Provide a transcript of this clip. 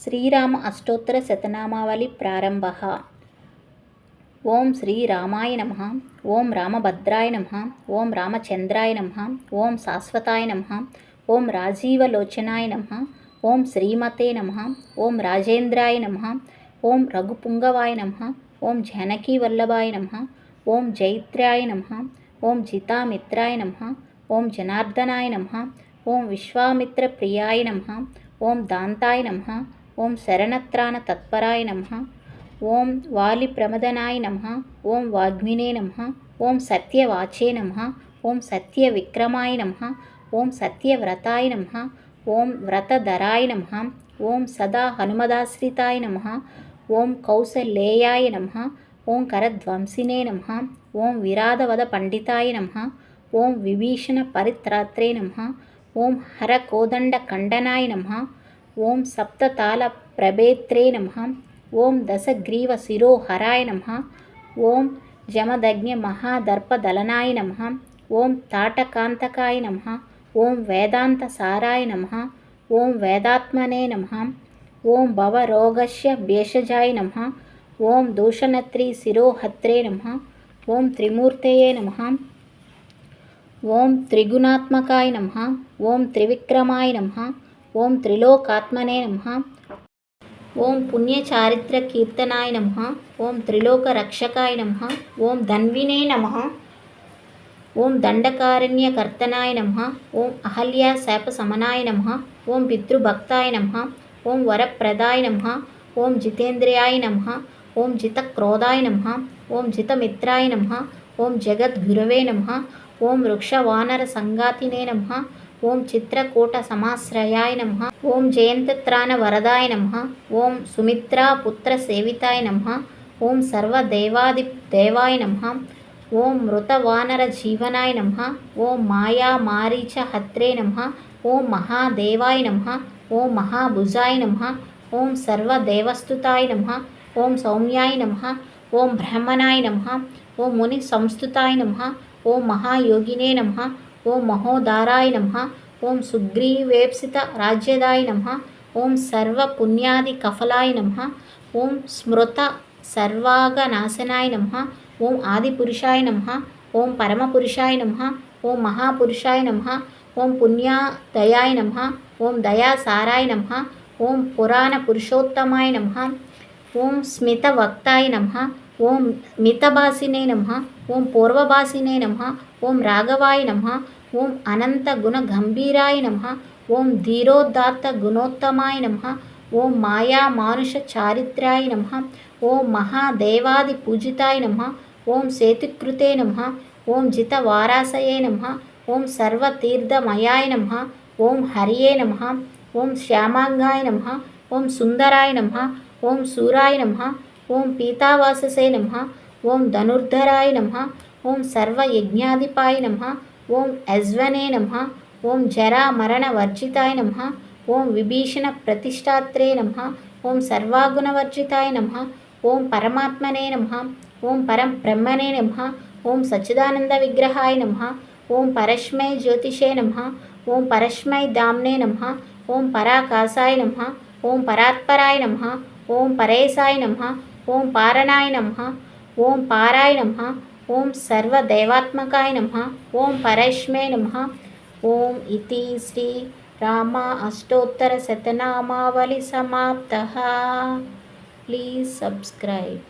శ్రీరామ అష్టోత్తర శతనామావళి ప్రారంభ ఓం శ్రీ రామాయ నమ ఓం రామభద్రాయ నమ ఓం రామచంద్రాయ నమ ఓం శాశ్వతాయ నమ ఓం రాజీవలోచనాయ నమ ఓం శ్రీమతే నమ ఓం రాజేంద్రాయ నమ ఓం రఘుపుంగవాయ నమ ఓం జానకీవల్లభాయ నమ ఓం జైత్రాయ నమ ఓం జితామిత్రాయ నమ ఓం జనార్దనాయ నమ ఓం విశ్వామిత్ర ప్రియాయ నమ ఓం దాంతాయ నమ ఓం శరణత్రాణ తత్పరాయ నమ ఓం వాలి ప్రమదనాయ నమ ఓం వాగ్మినే నమ ఓం సత్యవాచే నమ ఓం సత్య విక్రమాయ నమ ఓం సత్యవ్రతాయ నమ ఓం వ్రతధరాయ నమ ఓం సదా హనుమదాశ్రితాయ నమ ఓం కౌసలేయాయ నమ ఓం కరధ్వంసినే నమ ఓం విరాధవద పండితాయ నమ ఓం విభీషణ పరిత్రాత్రే నమ ఓం హరకోదండ ఖండనాయ నమ ఓం సప్తతాళ ప్రభేత్రే నమ ఓం దశగ్రీవ శిరోహరాయ నమ ఓం జమదగ్ఞ మహాదర్పదలనాయ నమ ఓం తాటకాంతకాయ నమ ఓం వేదాంత సారాయ నమ ఓం వేదాత్మనే నమ ఓం భవరోగస్య భేషజాయ నమ ఓం దూషణత్రి శిరోహత్రే నమ ఓం త్రిమూర్తయే నమ ఓం త్రిగుణాత్మకాయ నమ ఓం త్రివిక్రమాయ నమ ఓం త్రిలోకాత్మనే నమ ఓం పుణ్యచారిత్ర కీర్తనాయ నమ ఓం త్రిలోక రక్షకాయ నమ ఓం ధన్వినే నమ ఓం దండకారణ్యకర్తనాయ నమ ఓం అహల్యా శాప సమనాయ నమ ఓం పితృభక్తాయ నమ ఓం వరప్రదాయ నమ ఓం జితేంద్రియాయ నమ ఓం జితక్రోధాయ నమ ఓం జితమిత్రాయ నమ ఓం జగద్గురవే నమ ఓం వృక్షవానర సంగాతినే నమ ఓం చిత్రకూట సమాశ్రయాయ నమ ఓం జయంతత్రాణ వరదాయ నమ ఓం సుమిత్రా పుత్ర సేవితాయ నమ ఓం సర్వదేవాది దేవాయ నమ ఓం మృతవానర జీవనాయ నమ ఓం మాయా మారీచ హత్రే నమ ఓం మహాదేవాయ నమ ఓం మహాభుజాయ నమ ఓం సర్వదేవస్థుతాయ నమ ఓం సౌమ్యాయ నమ ఓం బ్రహ్మణాయ నమ ఓం ముని సంస్థుతాయ నమ ఓం మహాయోగినే నమ ఓం మహోదారాయ నమ ఓం సుగ్రీవేప్సిత రాజ్యదాయ నమ ఓం సర్వ పుణ్యాది కఫలాయ నమ ఓం స్మృత సర్వాగనాశనాయ నమ ఓం ఆదిపురుషాయ నమ ఓం పరమపురుషాయ నమ ఓం మహాపురుషాయ నమ ఓం పుణ్యాదయాయ నమ ఓం దయాసారాయ నమ ఓం పురాణ పురుషోత్తమాయ నమ ఓం స్మితవక్తాయ నమ ఓం మితభాసినే నమ ఓం పూర్వభాసినే నమ ఓం రాఘవాయ నమ ఓం అనంత గుణ గంభీరాయ నమ ఓం ధీరోదాత్త గుణోత్తమాయ నమ ఓం మాయా మానుష చారిత్రాయ నమ ఓం మహాదేవాది పూజితాయ నమ ఓం సేతుకృతే నమ ఓం జిత వారాసయే నమ ఓం సర్వతీర్థమయాయ నమ ఓం హరియే నమ ఓం శ్యామాంగాయ నమ ఓం సుందరాయ నమ ఓం సూరాయ నమ ఓం పీతావాససే నమ ఓం ధనుర్ధరాయ నమ ఓం సర్వయజ్ఞాధిపాయ నమ ఓం యజ్వనే నమ ఓం జరా మరణ వర్జితాయ నమ ఓం విభీషణ ప్రతిష్టాత్రే నమ ఓం సర్వాగుణవర్జితాయ నమ ఓం పరమాత్మనే నమ ఓం పరం బ్రహ్మనే నమ ఓం సచ్చిదానంద విగ్రహాయ నమ ఓం పరస్మై జ్యోతిషే నమ ఓం పరస్మై దామ్నే నమ ఓం పరాకాశాయ నమ ఓం పరాత్పరాయ నమ ఓం పరేశాయ నమ ఓం పారణాయ నమ ఓం పారాయ నమ ఓం సర్వదేవాత్మకాయ నమ ఓం పరేష్మే నమ. ఓం ఇతి శ్రీ రామ అష్టోత్తర శతనామావళి సమాప్త. Please subscribe.